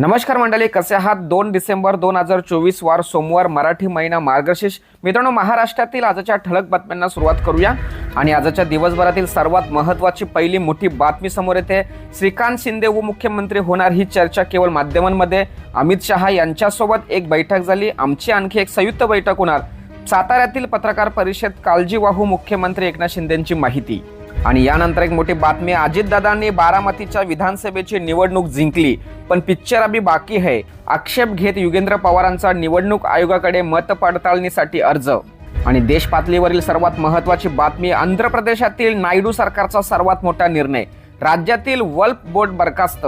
नमस्कार मंडळी कसे आहात? दोन डिसेंबर दोन हजार चोवीस वार सोमवार मराठी महिना मार्गशीर्ष. मित्रांनो महाराष्ट्रातील आजच्या ठळक बातम्यांना सुरुवात करूया. आणि आजच्या दिवसभरातील सर्वात महत्त्वाची पहिली मोठी बातमी समोर येते. श्रीकांत शिंदे उपमुख्यमंत्री होणार ही चर्चा केवळ माध्यमांमध्ये. अमित शहा यांच्यासोबत एक बैठक झाली. आमची आणखी एक संयुक्त बैठक होणार. साताऱ्यातील पत्रकार परिषद काळजीवाहू मुख्यमंत्री एकनाथ शिंदेंची माहिती. आणि यानंतर एक मोठी बातमी अजितदादांनी बारामतीच्या विधानसभेची निवडणूक जिंकली पण पिक्चर अभी बाकी है. आक्षेप घेत युगेंद्र पवारांचा निवडणूक आयोगाकडे मत पडताळणीसाठी अर्ज. आणि देश पातळीवरील सर्वात महत्वाची बातमी आंध्र प्रदेशातील नायडू सरकारचा सर्वात मोठा निर्णय. राज्यातील वल्फ बोर्ड बरखास्त.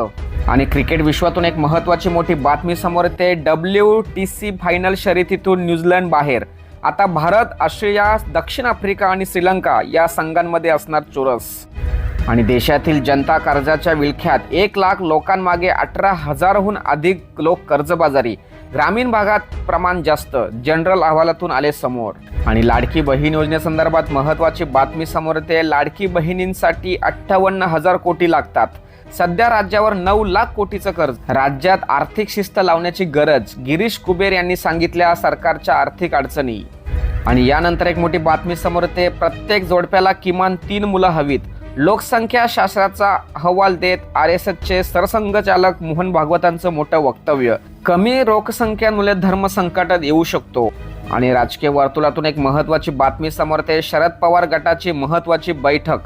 आणि क्रिकेट विश्वातून एक महत्वाची मोठी बातमी समोर येते. डब्ल्यू टी सी फायनल शर्यतीतून न्यूझीलंड बाहेर. आता भारत ऑस्ट्रेलिया दक्षिण आफ्रिका आणि श्रीलंका या संघांमध्ये असणार चोरस. आणि देशातील जनता कर्जाच्या विळख्यात एक लाख लोकांमागे अठरा हजारहून अधिक लोक कर्जबाजारी. ग्रामीण भागात प्रमाण जास्त जनरल अहवालातून आले समोर. आणि लाडकी बहीण योजनेसंदर्भात महत्वाची बातमी समोर येते लाडकी बहिणींसाठी अठ्ठावन्न हजार कोटी लागतात. सध्या राज्यावर नऊ लाख कोटीचं कर्ज. राज्यात आर्थिक शिस्त लावण्याची गरज गिरीश कुबेर यांनी सांगितल्या सरकारच्या आर्थिक अडचणी. आणि यानंतर एक मोठी बातमी समोर येते. प्रत्येक जोडप्याला किमान तीन मुलं हवीत. लोकसंख्या शास्त्राचा अहवाल देत आर एस एसचे सरसंघचालक मोहन भागवतांचं मोठं वक्तव्य. कमी लोकसंख्यामुळे धर्म संकटात येऊ शकतो. आणि राजकीय वर्तुळातून एक महत्वाची बातमी समोर येते. शरद पवार गटाची महत्वाची बैठक.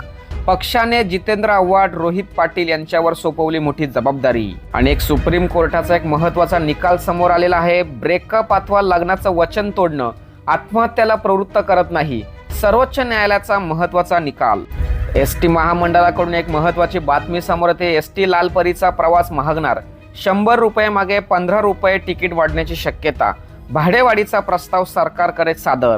पक्षाने जितेंद्र आव्हाड रोहित पाटील यांच्यावर सोपवली मोठी जबाबदारी. आणि एक सुप्रीम कोर्टाचा एक महत्त्वाचा निकाल समोर आलेला आहे. ब्रेकअप अथवा लग्नाचं वचन तोडणं आत्महत्याला प्रवृत्त करत नाही सर्वोच्च न्यायालयाचा महत्त्वाचा निकाल. एस टी महामंडळाकडून एक महत्वाची बातमी समोर येते. एस टी लालपरीचा प्रवास महागणार. शंभर रुपये मागे पंधरा रुपये तिकीट वाढण्याची शक्यता. भाडेवाढीचा प्रस्ताव सरकारकडे सादर.